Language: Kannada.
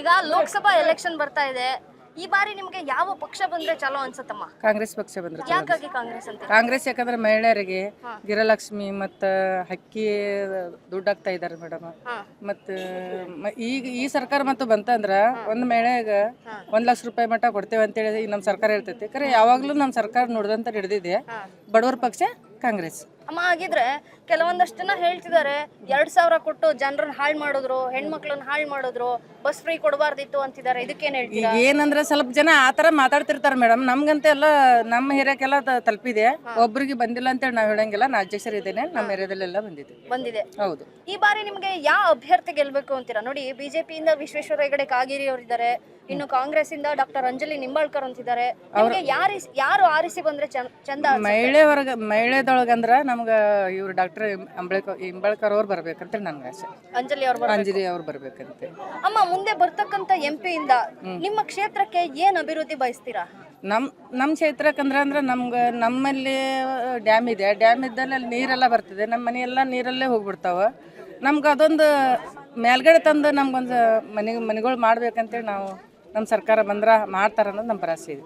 ಈಗ ಲೋಕಸಭಾ ಎಲೆಕ್ಷನ್ ಬರ್ತಾ ಇದೆ. ಈ ಬಾರಿ ನಿಮ್ಗೆ ಯಾವ ಪಕ್ಷ ಬಂದ್ರೆ ಚಲೋ ಅನ್ಸತ್ತಮ್ಮ? ಕಾಂಗ್ರೆಸ್ ಪಕ್ಷ ಬಂದ್ರೆ ಚಲೋ. ಯಾಕಾಗಿ ಕಾಂಗ್ರೆಸ್ ಅಂತ? ಕಾಂಗ್ರೆಸ್ ಯಾಕಂದ್ರೆ ಮಹಿಳೆಯರಿಗೆ ಗಿರಲಕ್ಷ್ಮಿ ಮತ್ತ ಅಕ್ಕಿ ದುಡ್ಡು ಆಗ್ತಾ ಇದ್ದಾರೆ ಮೇಡಮ್ ಮತ್ತ ಈಗ ಈ ಸರ್ಕಾರ ಮತ್ತು ಬಂತಂದ್ರ ಒಂದ್ ಮಹಿಳೆಗ ಒಂದ್ ಲಕ್ಷ ರೂಪಾಯಿ ಮಟ್ಟ ಕೊಡ್ತೇವೆ ಅಂತೇಳಿ ನಮ್ಮ ಸರ್ಕಾರ ಇರ್ತೈತಿ ಖರೆ ಯಾವಾಗ್ಲೂ ನಮ್ಮ ಸರ್ಕಾರ ನೋಡ್ದಂತ ಹಿಡಿದಿದೆ. ಬಡವರ ಪಕ್ಷ ಕಾಂಗ್ರೆಸ್. ಅಮ್ಮ ಆಗಿದ್ರೆ ಕೆಲವೊಂದಷ್ಟನ್ನ ಹೇಳ್ತಿದ್ದಾರೆ ಎರಡ್ ಸಾವಿರ ಕೊಟ್ಟು ಜನರನ್ನ ಹಾಳು ಮಾಡಿದ್ರು ಹೆಣ್ಮಕ್ಳನ್ನ ಹಾಳು ಮಾಡಿದ್ರು ಬಸ್ ಫ್ರೀ ಕೊಡಬಾರ್ದಿತ್ತು ಅಂತಿದ್ದಾರೆ. ಇದಕ್ಕೇನು ಹೇಳ್ತೀರಾ? ಏನಂದ್ರೆ ಸ್ವಲ್ಪ ಜನ ಆ ಥರ ಮಾತಾಡ್ತಿರ್ತಾರೆ ಮೇಡಮ್. ನಮ್ಗಂತೆ ಎಲ್ಲ ನಮ್ಮ ಏರಿಯಾಕ್ಕೆಲ್ಲ ತ- ತಲುಪಿದೆ. ಒಬ್ರಿಗೆ ಬಂದಿಲ್ಲ ಅಂತ ನಾವು ಹೇಳಂಗಿಲ್ಲ. ನಾ ಅಧ್ಯಕ್ಷರು ಇದ್ದೇನೆ. ನಮ್ಮ ಏರಿಯಾದಲ್ಲೆಲ್ಲ ಬಂದಿದೆ. ಬಂದಿದೆ. ಹೌದು. ಈ ಬಾರಿ ನಿಮ್ಗೆ ಯಾವ ಅಭ್ಯರ್ಥಿ ಗೆಲ್ಬೇಕು ಅಂತೀರಾ? ನೋಡಿ ಬಿಜೆಪಿಯಿಂದ ವಿಶ್ವೇಶ್ವರ ಹೆಗಡೆ ಕಾಗೇರಿ ಅವರಿದ್ದಾರೆ. ಇನ್ನು ಕಾಂಗ್ರೆಸ್ ಇಂದ ಡಾಕ್ಟರ್ ಅಂಜಲಿ ನಿಂಬಾಳ್ಕರ್ ಅಂತಿದ್ದಾರೆ. ನಿಮ್ಗೆ ಯಾರು ಯಾರು ಆರಿಸಿ ಬಂದ್ರೆ ಚಂದ ಚಂದ? ಮಹಿಳೆ ವರ್ಗ ಮಹಿಳೆದೊಳಗಂದ್ರ ನಮ್ಗೆ ಇವ್ರು ಡಾಕ್ಟರ್ ಅಂಬೇಡ್ಕರ್ ಇಂಬಳ್ಕರ್ ಅವ್ರು ಬರ್ಬೇಕಂತ ನನ್ಗೆ ಆಸೆ. ಅಂಜಲಿ ಅವ್ರು ಅಂಜಲಿ ಅವ್ರು ಬರ್ಬೇಕಂತೆ. ಅಮ್ಮ ಮುಂದೆ ಬರ್ತಕ್ಕಂತ ಎಂ ಇಂದ ನಿಮ್ಮ ಕ್ಷೇತ್ರಕ್ಕೆ ಏನ್ ಅಭಿವೃದ್ಧಿ ಬಯಸ್ತೀರಾ? ನಮ್ಮ ನಮ್ಮ ಕ್ಷೇತ್ರಕ್ಕಂದ್ರೆ ಅಂದ್ರೆ ನಮ್ಗೆ ನಮ್ಮಲ್ಲಿ ಡ್ಯಾಮ್ ಇದೆ. ಡ್ಯಾಮ್ ಇದ್ದಲ್ಲಿ ಅಲ್ಲಿ ನೀರೆಲ್ಲ ಬರ್ತದೆ. ನಮ್ಮ ಮನೆಯೆಲ್ಲ ನೀರಲ್ಲೇ ಹೋಗ್ಬಿಡ್ತಾವ. ನಮ್ಗೆ ಅದೊಂದು ಮೇಲ್ಗಡೆ ತಂದು ನಮ್ಗೊಂದು ಮನೆ ಮನೆಗಳು ಮಾಡ್ಬೇಕಂತೇಳಿ ನಾವು ನಮ್ಮ ಸರ್ಕಾರ ಬಂದ್ರೆ ಮಾಡ್ತಾರ ಅನ್ನೋದು ನಮ್ಮ ಭರವಸೆ ಇದೆ.